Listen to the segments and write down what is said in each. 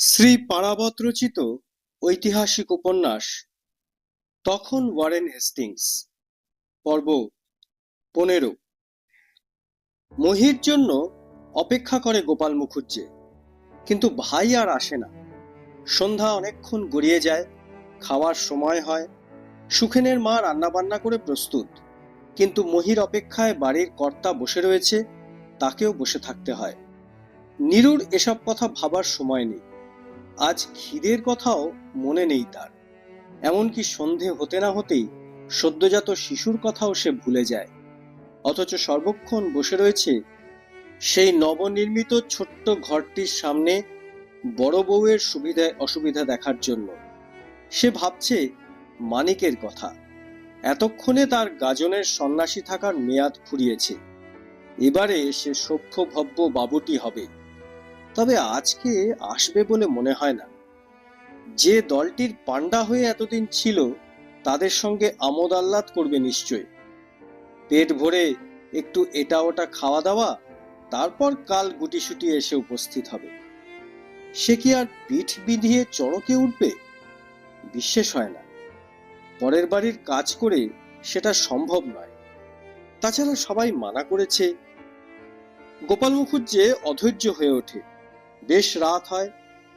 শ্রী পারাবত রচিত ঐতিহাসিক উপন্যাস, তখন ওয়ারেন হেস্টিংস, পর্ব পনেরো। মহির জন্য অপেক্ষা করে গোপাল মুখুজ্জে, কিন্তু ভাই আর আসে না। সন্ধ্যা অনেকক্ষণ গড়িয়ে যায়, খাওয়ার সময় হয়, সুখেনের মা রান্নাবান্না করে প্রস্তুত, কিন্তু মহির অপেক্ষায় বাড়ির কর্তা বসে রয়েছে, তাকেও বসে থাকতে হয়। নীরুর এসব কথা ভাবার সময় নেই। আজ খিদের কথাও মনে নেই তার। এমনকি সন্ধে হতে না হতেই সদ্যজাত শিশুর কথাও সে ভুলে যায়। অথচ সর্বক্ষণ বসে রয়েছে সেই নবনির্মিত ছোট্ট ঘরটির সামনে বড় বউয়ের সুবিধায় অসুবিধা দেখার জন্য। সে ভাবছে মানিকের কথা। এতক্ষণে তার গাজনের সন্ন্যাসী থাকার মেয়াদ ফুরিয়েছে। এবারে সে সভ্য ভব্য বাবুটি হবে। তবে আজকে আসবে বলে মনে হয় না। যে দলটির পান্ডা হয়ে এতদিন ছিল, তাদের সঙ্গে আমোদ আহ্লাদ করবে নিশ্চয় পেট ভরে একটু এটা ওটা খাওয়া দাওয়া, তারপর কাল গুটিসুটি এসে উপস্থিত হবে। সে কি আর পিঠ বিধিয়ে চড়কে উঠবে? বিশ্বাস হয় না। পরের বাড়ির কাজ করে সেটা সম্ভব নয়। তাছাড়া সবাই মানা করেছে গোপাল মুখুজ্জে অধৈর্য হয়ে ওঠে। বেশ রাত হয়,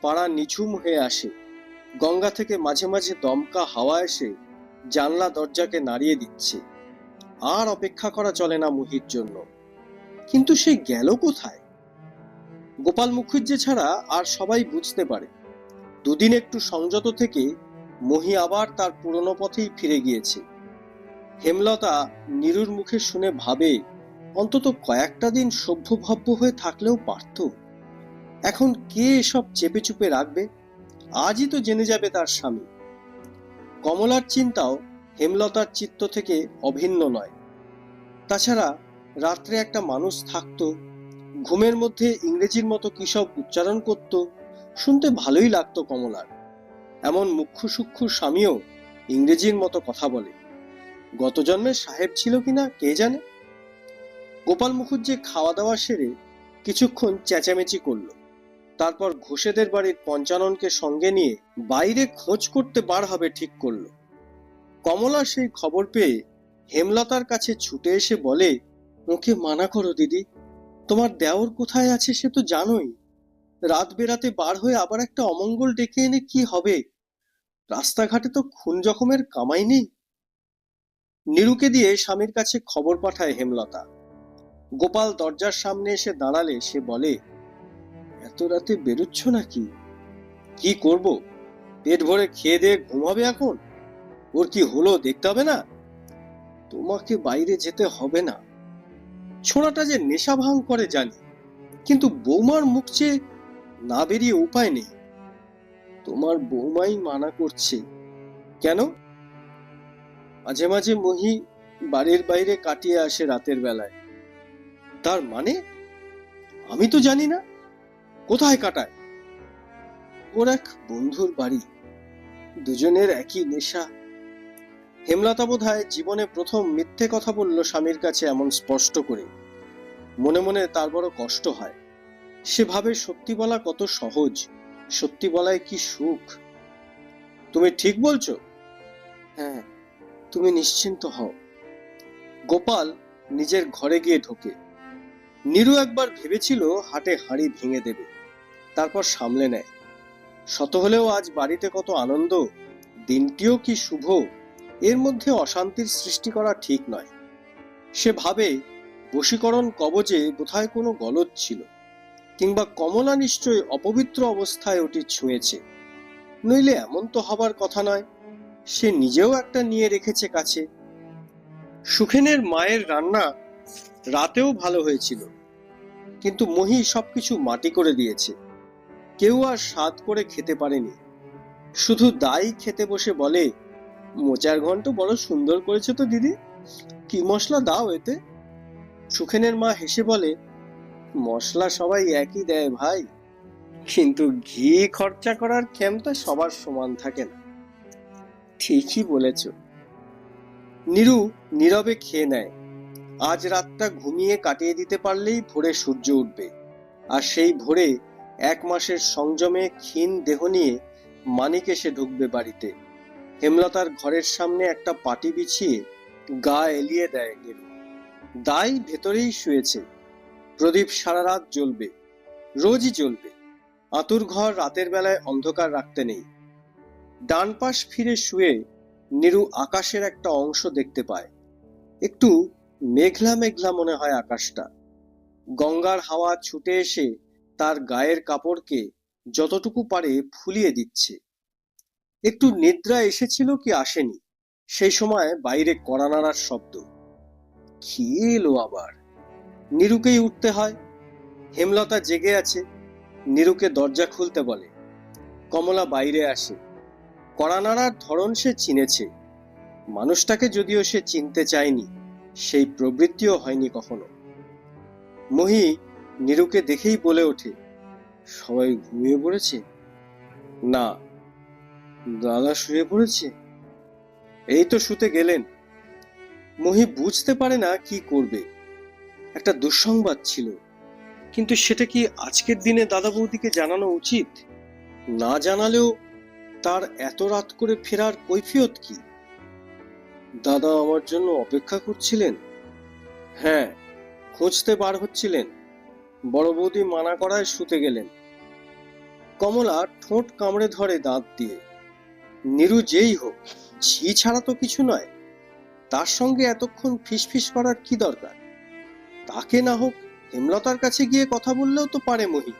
পাড়া নিঝুম হয়ে আসে। গঙ্গা থেকে মাঝে মাঝে দমকা হাওয়া এসে জানলা দরজাকে নাড়িয়ে দিচ্ছে। আর অপেক্ষা করা চলে না মুহির জন্য। কিন্তু সে গেল কোথায়? গোপাল মুখুজ্জে ছাড়া আর সবাই বুঝতে পারে। দুদিন একটু সংযত থেকে মহি আবার তার পুরনো পথেই ফিরে গিয়েছে। হেমলতা নীরুর মুখে শুনে ভাবে, অন্তত কয়েকটা দিন সভ্যভব্য হয়ে থাকলেও পারত। এখন কে এসব চেপে চুপে রাখবে? আজই তো জেনে যাবে তার স্বামী। কমলার চিন্তাও হেমলতার চিত্ত থেকে অভিন্ন নয়। তাছাড়া রাত্রে একটা মানুষ থাকতো, ঘুমের মধ্যে ইংরেজির মতো কি সব উচ্চারণ করত, শুনতে ভালোই লাগতো কমলার। এমন মুখ্য সূক্ষ্ম স্বামীও ইংরেজির মতো কথা বলে। গত জন্মের সাহেব ছিল কিনা কে জানে? গোপাল মুখুজ্জে খাওয়া দাওয়া সেরে কিছুক্ষণ চেঁচামেচি করল। তারপর ঘোষেদের বাড়ির পঞ্চাননকে সঙ্গে নিয়ে বাইরে খোঁজ করতে বার হবে ঠিক করল। কমলা সেই খবর পেয়ে হেমলতার কাছে ছুটে এসে বলে, ওকে মানা করো দিদি, তোমার দেওর কোথায় আছে সে তো জানোই। রাত বেরাতে বার হয়ে আবার একটা অমঙ্গল ডেকে এনে কি হবে? রাস্তাঘাটে তো খুন জখমের কামাই নেই। নিরুকে দিয়ে স্বামীর কাছে খবর পাঠায় হেমলতা। গোপাল দরজার সামনে এসে দাঁড়ালে সে বলে এত রাতে বেরোচ্ছ নাকি? কি করব? পেট ভরে খেয়ে দিয়ে ঘুমাবে এখন? ওর কি হলো দেখতে হবে না? তোমাকে বাইরে যেতে হবে না। ছোড়াটা যে নেশা ভাঙ করে জানি, কিন্তু বৌমার মুখ চেয়ে না বেরিয়ে উপায় নেই। তোমার বৌমাই মানা করছে। কেন? মাঝে মাঝে মহি বাড়ির বাইরে কাটিয়ে আসে রাতের বেলায়। তার মানে? আমি তো জানি না। কোথায় কাটায়? ওর এক বন্ধুর বাড়ি। দুজনের একই নেশা। হেমলতা বোধ জীবনে প্রথম মিথ্যে কথা বলল স্বামীর কাছে এমন স্পষ্ট করে। মনে মনে তার বড় কষ্ট হয়। সে ভাবে সত্যি বলা কত সহজ, সত্যি বলায় কি সুখ। তুমি ঠিক বলছো? হ্যাঁ তুমি নিশ্চিন্ত হও। গোপাল নিজের ঘরে গিয়ে ঢোকে। নীরু একবার ভেবেছিল হাটে হাঁড়ি ভেঙে দেবে। তারপর সামলে নেয়। শত হলেও আজ বাড়িতে কত আনন্দ, দিনটিও কি শুভ, এর মধ্যে অশান্তির সৃষ্টি করা ঠিক নয়। সে ভাবে, বশীকরণ কবজে বোধহয় কোনো গলদ ছিল, কিংবা কমলা নিশ্চয় অপবিত্র অবস্থায় ওটি ছুঁয়েছে। নইলে এমন তো হবার কথা নয়, সে নিজেও একটা নিয়ে রেখেছে কাছে। সুখেনের মায়ের রান্না রাতেও ভালো হয়েছিল, কিন্তু মহি সবকিছু মাটি করে দিয়েছে। কেউ আর স্বাদ করে খেতে পারেনি। শুধু দাই খেতে বসে বলে, মোচার ঘন্ট বড় সুন্দর করেছে তো দিদি, কি মশলা দাও এতে? সুখেনের মা হেসে বলে, মশলা সবাই একই দেয় ভাই, কিন্তু ঘি খরচা করার ক্ষমতা সবার সমান থাকে না। ঠিকই বলেছ। নীরু নীরবে খেয়ে নেয়। আজ রাতটা ঘুমিয়ে কাটিয়ে দিতে পারলেই ভোরে সূর্য উঠবে, আর সেই ভোরে এক মাসের সংযমে ক্ষীণ দেহ নিয়ে মানিক এসে ঢুকবে বাড়িতে। হেমলতার ঘরের সামনে একটা পাটি বিছিয়ে গা এলিয়ে দেয় নিরু। দাই ভেতরেই শুয়েছে। প্রদীপ সারা রাত জ্বলবে, রোজই জ্বলবে। আতুর ঘর রাতের বেলায় অন্ধকার রাখতে নেই। ডান পাশ ফিরে শুয়ে নিরু আকাশের একটা অংশ দেখতে পায়। একটু মেঘলা মেঘলা মনে হয় আকাশটা। গঙ্গার হাওয়া ছুটে এসে তার গায়ের কাপড়কে যতটুকু পারে ফুলিয়ে দিচ্ছে। একটু নিদ্রা এসেছিল কি আসেনি? সেই সময় বাইরে কড়া নাড়ার শব্দ। এলো আবার? নিরুকেই উঠতে হয়। হেমলতা জেগে আছে। নিরুকে দরজা খুলতে বলে, কমলা বাইরে আসে। কড়া নাড়ার ধরন সে চিনেছে। মানুষটাকে যদিও সে চিনতে চায়নি, সেই প্রবৃত্তিও হয়নি কখনো। মহি নিরুকে দেখেই বলে ওঠে, সবাই ঘুমিয়ে পড়েছে? না, দাদা শুয়ে পড়েছে। এই তো শুতে গেলেন। মহি বুঝতে পারে না কি করবে। একটা দুঃসংবাদ ছিল। কিন্তু সেটা কি আজকের দিনে দাদা বৌদিকে জানানো উচিত? না জানালেও তার এত রাত করে ফেরার কৈফিয়ত কি? দাদা আমার জন্য অপেক্ষা করছিলেন। হ্যাঁ খুঁজতে বার হচ্ছিলেন। বড় বৌদি মানা করায় শুতে গেলেন। কমলা ঠোঁট কামড়ে ধরে দাঁত দিয়ে। নিরু যেই হোক, ঝি ছাড়া তো কিছু নয়। তার সঙ্গে এতক্ষণ ফিসফিস করার কি দরকার? তাকে না হোক হেমলতার কাছে গিয়ে কথা বললেও তো পারে মহি।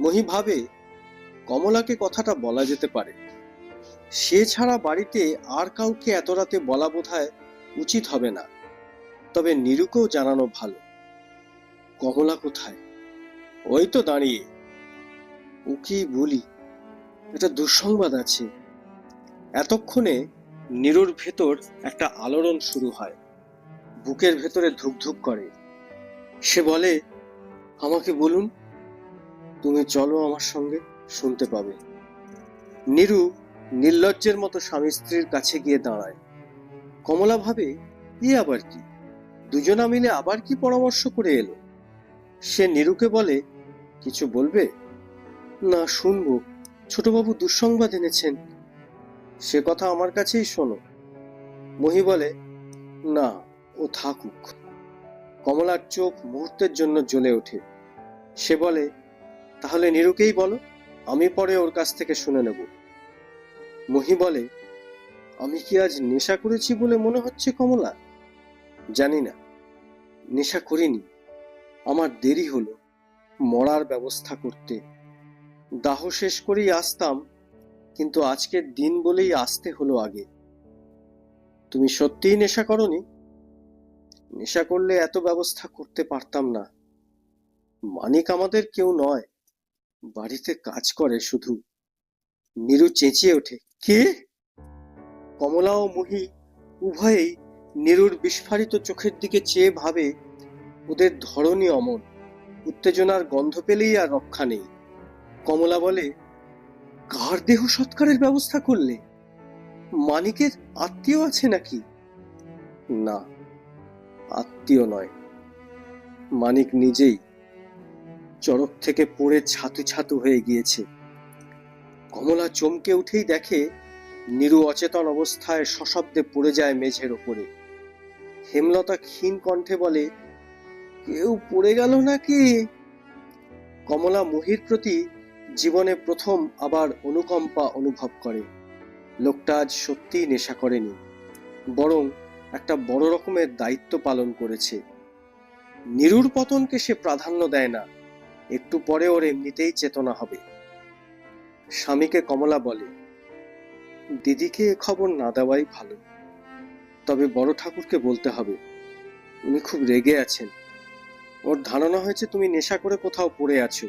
মহি ভাবে, কমলাকে কথাটা বলা যেতে পারে। সে ছাড়া বাড়িতে আর কাউকে এত রাতে বলা বোধহয় উচিত হবে না। তবে নিরুকেও জানানো ভালো। কমলা কোথায়? ওই তো দাঁড়িয়ে। ওকেই বলি, একটা দুঃসংবাদ আছে। এতক্ষণে নিরুর ভেতর একটা আলোড়ন শুরু হয়। বুকের ভেতরে ধুকধুক করে। সে বলে, আমাকে বলুন, তুমি চলো আমার সঙ্গে, শুনতে পাবে। নিরু নির্লজ্জের মতো স্বামী স্ত্রীর কাছে গিয়ে দাঁড়ায়। কমলা ভাবে, এ আবার কি? দুজনা মিলে আবার কি পরামর্শ করে এলো? সে নিরুকে বলে, কিছু বলবে? না, শুনব। ছোটবাবু দুঃসংবাদ এনেছেন। সে কথা আমার কাছেই শোনো। মহি বলে, না, ও থাকুক। কমলার চোখ মুহূর্তের জন্য জ্বলে ওঠে। সে বলে, তাহলে নিরুকেই বলো, আমি পরে ওর কাছ থেকে শুনে নেব। মহি বলে, আমি কি আজ নেশা করেছি বলে মনে হচ্ছে কমলা? জানি না। নেশা করিনি। আমার দেরি হলো। মরার ব্যবস্থা করতে। দাহ শেষ করেই আসতাম, কিন্তু আজকের দিন বলেই আসতে হলো আগে। তুমি সত্যিই নেশা করনি? নেশা করলে এত ব্যবস্থা করতে পারতাম না। মানিক আমাদের কেউ নয়। বাড়িতে কাজ করে শুধু। নিরু চেঁচিয়ে ওঠে, কে? কমলা ও মহি উভয়েই নিরুর বিস্ফারিত চোখের দিকে চেয়ে ভাবে ওদের ধরনই অমন। উত্তেজনার গন্ধ পেলেই আর রক্ষা নেই। কমলা বলে, কার দেহ সৎকারের ব্যবস্থা করলে? মানিকের আত্মীয় আছে নাকি? না, আত্মীয় নয়। মানিক নিজেই চড়ক থেকে পড়ে ছাতু ছাতু হয়ে গিয়েছে। কমলা চমকে উঠেই দেখে নিরু অচেতন অবস্থায় সশব্দে পড়ে যায় মেঝের ওপরে। হেমলতা ক্ষীণ কণ্ঠে বলে কেউ পড়ে গেল নাকি? কমলা মহির প্রতি জীবনে প্রথম আবার অনুকম্পা অনুভব করে। লোকটা আজ সত্যিই নেশা করেনি, বরং একটা বড় রকমের দায়িত্ব পালন করেছে। নিরুর পতনকে সে প্রাধান্য দেয় না, একটু পরে ওর এমনিতেই চেতনা হবে। স্বামীকে কমলা বলে, দিদিকে এ খবর না দেওয়াই ভালো। তবে বড় ঠাকুরকে বলতে হবে, উনি খুব রেগে আছেন। ওর ধারণা হয়েছে তুমি নেশা করে কোথাও পড়ে আছো।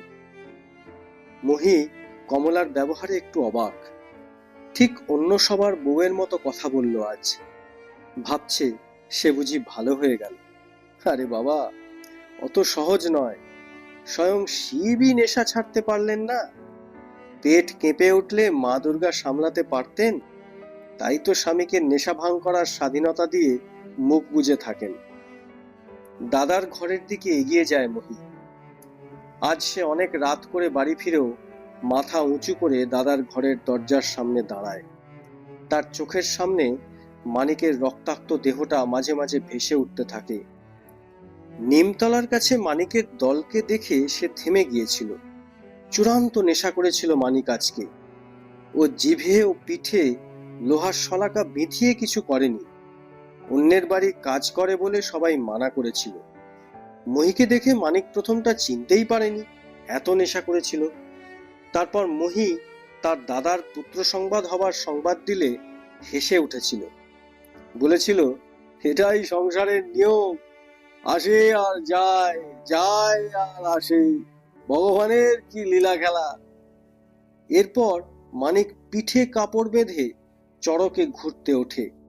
মহি কমলার ব্যবহারে একটু অবাক। ঠিক অন্য সবার বউয়ের মতো কথা বলল আজ। ভাবছে সে বুঝি ভালো হয়ে গেল। আরে বাবা, অত সহজ নয়। স্বয়ং শিবই নেশা ছাড়তে পারলেন না। পেট কেঁপে উঠলে মা দুর্গা সামলাতে পারতেন? তাই তো স্বামীকে নেশা ভাঙ করার স্বাধীনতা দিয়ে মুখ বুজে থাকেন। দাদার ঘরের দিকে এগিয়ে যায় মহি। আজ সে অনেক রাত করে বাড়ি ফিরেও মাথা উঁচু করে দাদার ঘরের দরজার সামনে দাঁড়ায়। তার চোখের সামনে মানিকের রক্তাক্ত দেহটা মাঝে মাঝে ভেসে উঠতে থাকে। নিমতলার কাছে মানিকের দলকে দেখে সে থেমে গিয়েছিল। চূড়ান্ত নেশা করেছিল মানিক আজকে। ও জিভে ও পিঠে লোহার শলাকা বিঁধিয়ে কিছু করেনি। অন্যের বাড়ি কাজ করে বলে সবাই মানা করেছিল। মহিকে দেখে মানিক প্রথমটা চিনতেই পারেনি, এত নেশা করেছিল। তারপর মহি তার দাদার পুত্র সংবাদ হবার সংবাদ দিলে হেসে উঠেছিল। বলেছিল, এটাই সংসারের নিয়ম। আসে আর যায় যায় আর আসে। ভগবানের কি লীলা খেলা? এরপর মানিক পিঠে কাপড় বেঁধে চড়কে ঘুরতে ওঠে।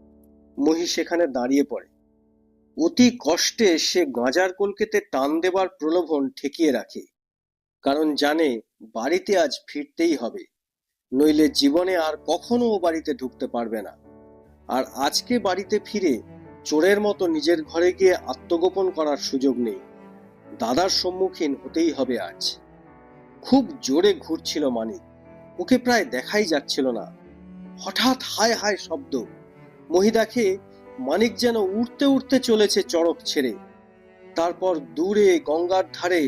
মহি সেখানে দাঁড়িয়ে পড়ে। অতি কষ্টে সে গাঁজার কলকেতে টান দেবার প্রলোভন ঠেকিয়ে রাখে, কারণ জানে বাড়িতে আজ ফিরতেই হবে, নইলে জীবনে আর কখনো ও বাড়িতে ঢুকতে পারবে না। আর আজকে বাড়িতে ফিরে চোরের মতো নিজের ঘরে গিয়ে আত্মগোপন করার সুযোগ নেই, দাদার সম্মুখীন হতেই হবে আজ। খুব জোরে ঘুরছিল মানিক, ওকে প্রায় দেখাই যাচ্ছিল না। হঠাৎ হায় হায় শব্দ মহিদাকে মানিক যেন উড়তে উড়তে চলেছে চড়ক ছেড়ে। তারপর দূরে, গঙ্গার ধারে,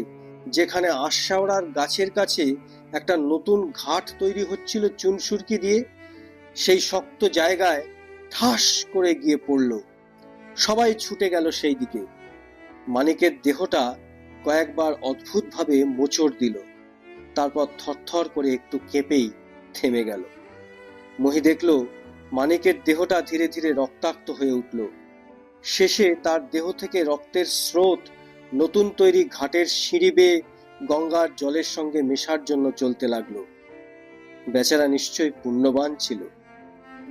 যেখানে আশাওড়ার গাছের কাছে একটা নতুন ঘাট তৈরি হচ্ছিল চুনসুরকি দিয়ে, সেই শক্ত জায়গায় ঠাস করে গিয়ে পড়ল। সবাই ছুটে গেল সেই দিকে। মানিকের দেহটা কয়েকবার অদ্ভুতভাবে মোচড় দিল। তারপর থরথর করে একটু কেঁপেই থেমে গেল। মহি দেখল মানিকের দেহটা ধীরে ধীরে রক্তাক্ত হয়ে উঠল। শেষে তার দেহ থেকে রক্তের স্রোত নতুন তৈরি ঘাটের সিঁড়ি বেয়ে গঙ্গার জলের সঙ্গে মেশার জন্য চলতে লাগল। বেচারা নিশ্চয়ই পুণ্যবান ছিল।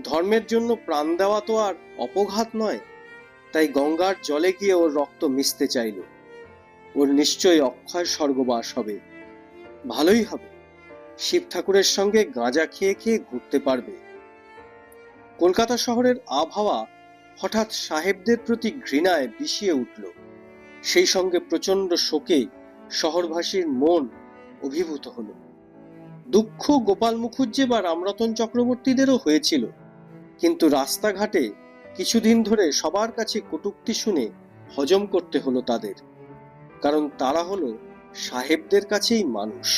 ধর্মের জন্য প্রাণ দেওয়া তো আর অপঘাত নয়, তাই গঙ্গার জলে গিয়ে ওর রক্ত মিশতে চাইল। ওর নিশ্চয়ই অক্ষয় স্বর্গবাস হবে। ভালোই হবে। শিব ঠাকুরের সঙ্গে গাঁজা খেয়ে খেয়ে ঘুরতে পারবে। কলকাতা শহরের আবহাওয়া হঠাৎ সাহেবদের প্রতি ঘৃণায় বিষিয়ে উঠল। সেই সঙ্গে প্রচণ্ড শোকে শহরবাসীর মন অভিভূত হলো। দুঃখ গোপাল মুখুজ্জে বা রামরতন চক্রবর্তীদেরও হয়েছিল, কিন্তু রাস্তাঘাটে কিছুদিন ধরে সবার কাছে কটূক্তি শুনে হজম করতে হলো তাদের, কারণ তারা হলো সাহেবদের কাছেই মানুষ।